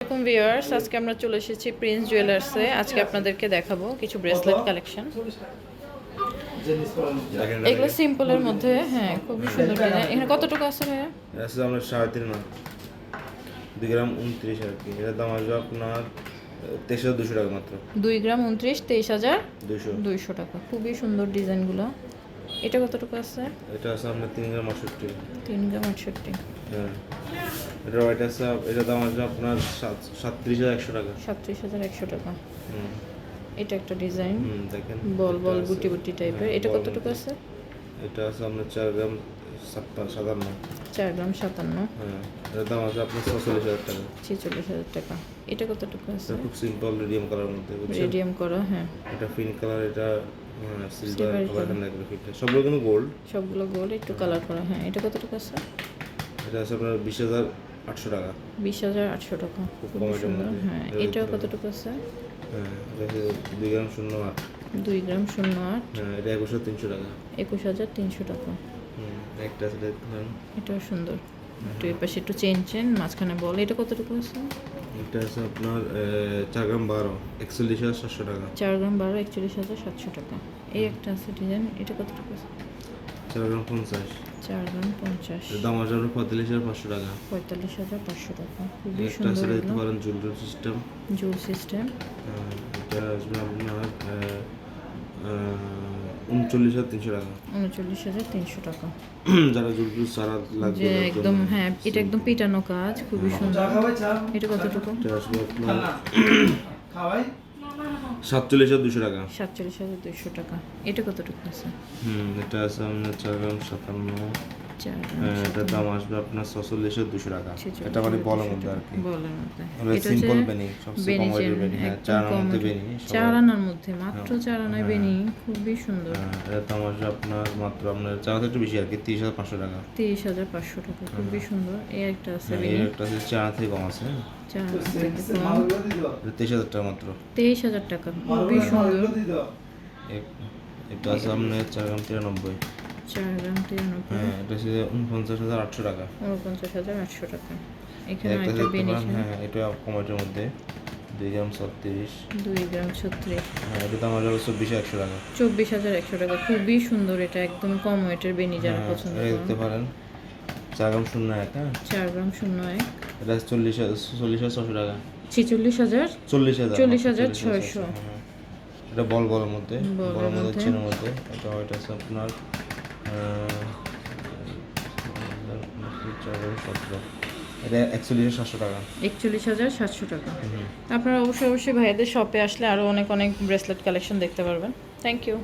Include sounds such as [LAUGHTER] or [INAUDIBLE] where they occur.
আসসালামাইকুম ভিউয়ার্স আজকে আমরা চলে এসেছি প্রিন্স জুয়েলার্সে আজকে আপনাদেরকে দেখাবো কিছু ব্রেসলেট কালেকশন এগুলো সিম্পলের মধ্যে হ্যাঁ খুবই সুন্দর ডিজাইন এখানে কতটুকু আছে ভাইয়া? আছে আমরা সাড়ে তিন না দুই গ্রাম উনত্রিশ আর কি। এটার দাম আসবে আপনার তেইশ হাজার দুশো টাকা মাত্র। দুই গ্রাম উনত্রিশ তেইশ হাজার দুশো দুইশো টাকা। খুবই সুন্দর ডিজাইনগুলো এটা কতটুকু আছে? এটা আছে আপনার তিন গ্রাম আটষট্টি। তিন গ্রাম আটষট্টি। হ্যাঁ। এটা এটা আছে এটা দাম আছে আপনার সাত সাতত্রিশ হাজার একশো টাকা। সাতত্রিশ হাজার একশো টাকা। হুম। এটা একটা ডিজাইন। হুম দেখেন বল বল গুটি গুটি বুটি টাইপের এটা কতটুকু আছে? এটা আছে আপনার চার গ্রাম সাতান্ন। চার গ্রাম সাতান্ন। হ্যাঁ এটার দাম আছে আপনার ছচল্লিশ হাজার টাকা। ছেচল্লিশ হাজার টাকা। এটা কতটুকু আছে? খুব সিম্পল রেডিয়াম কালার মধ্যে রেডিয়াম করা হ্যাঁ। এটা পিঙ্ক কালার এটা সিলভার কালার ফিটটা সবগুলো কিন্তু গোল্ড সবগুলো গোল একটু কালার করা হ্যাঁ। এটা কতটুকু আছে? এটা আছে আপনার বিশ হাজার আটশো টাকা। বিশ হাজার আটশো টাকা। খুব কম এটার হ্যাঁ। এটা কতটুকু আছে? হ্যাঁ দুই গ্রাম শূন্য আট। দুই গ্রাম শূন্য আট। হ্যাঁ এটা তিনশো টাকা। একুশ হাজার তিনশো টাকা। একটা আছে এটা এটাও সুন্দর। একটু এই পাশে একটু চেন চেন মাঝখানে বল এটা কতটুকু আছে? এটা আছে আপনার চার গ্রাম বারো একচল্লিশ হাজার সাতশো টাকা। চার গ্রাম বারো একচল্লিশ হাজার সাতশো টাকা। এই একটা আছে ডিজাইন এটা কতটুকু আছে? চার গ্রাম পঞ্চাশ। চার গ্রাম পঞ্চাশ দাম আসবে পঁয়তাল্লিশ হাজার পাঁচশো টাকা। পঁয়তাল্লিশ হাজার পাঁচশো টাকা। খুবই সুন্দর এগুলো। পারেন জুলটার সিস্টেম। Joule system. এটা আসবে আপনার উনচল্লিশ হাজার তিনশো টাকা। উনচল্লিশ হাজার তিনশো টাকা। যারা জুলজু সারা লাগবে যে একদম হ্যাঁ এটা একদম পিটানো কাজ খুবই সুন্দর। এটা কতটুকু? [CLEARS THROAT] খাওয়াই। সাতচল্লিশ হাজার দুশো টাকা। সাতচল্লিশ হাজার দুশো টাকা। এটা কতটুকু আছে? হুম এটা আছে আপনার চার গ্রাম সাতান্ন। হ্যাঁ, এটার দাম আসবে আপনার ছচল্লিশ হাজার দুশো টাকা। এটা মানে বলের মধ্যে আর কি সিম্পল বেনি সবচেয়ে কম বেনি হ্যাঁ চার কম মধ্যে বেনি চার আনার মধ্যে মাত্র চার আনায় বেনি খুবই সুন্দর। হ্যাঁ, এটার দাম আসবে আপনার মাত্র আপনার চার হাজার একটু বেশি আর কি তিরিশ হাজার পাঁচশো টাকা। তিরিশ হাজার পাঁচশো টাকা খুবই সুন্দর। এই একটা আছে হ্যাঁ, বেনি। একটা আছে চার থেকে কম আছে হ্যাঁ। চার থেকে কম। তেইশ হাজার টাকা মাত্র। তেইশ হাজার টাকা খুবই সুন্দর। এটা আছে আপনার চার গ্রাম তিরানব্বই। চার গ্রাম তিরানব্বই হ্যাঁ এটা হচ্ছে উনপঞ্চাশ হাজার আটশো টাকা। উনপঞ্চাশ হাজার আটশো টাকা। এখানে একটা হ্যাঁ এটা কমেটের মধ্যে দুই গ্রাম ছত্রিশ। দুই গ্রাম ছত্রিশ। হ্যাঁ এটা দাম চব্বিশ একশো টাকা। চব্বিশ হাজার একশো টাকা খুবই সুন্দর এটা একদম কম ওয়েটের বেনি যারা হ্যাঁ, পছন্দ দেখতে পারেন চার গ্রাম শূন্য এক হ্যাঁ। চার গ্রাম শূন্য এক। এটা চল্লিশ চল্লিশ হাজার ছশো টাকা। ছেচল্লিশ হাজার? চল্লিশ হাজার চল্লিশ হাজার ছয়শো। হ্যাঁ। এটা বল বলের মধ্যে বলের মধ্যে। চেনের মধ্যে এটা এটা আছে আপনার এটা একচল্লিশ সাতশো টাকা। একচল্লিশ হাজার সাতশো টাকা। আপনারা অবশ্যই অবশ্যই ভাইয়াদের শপে আসলে আরও অনেক অনেক ব্রেসলেট কালেকশন দেখতে পারবেন। Thank you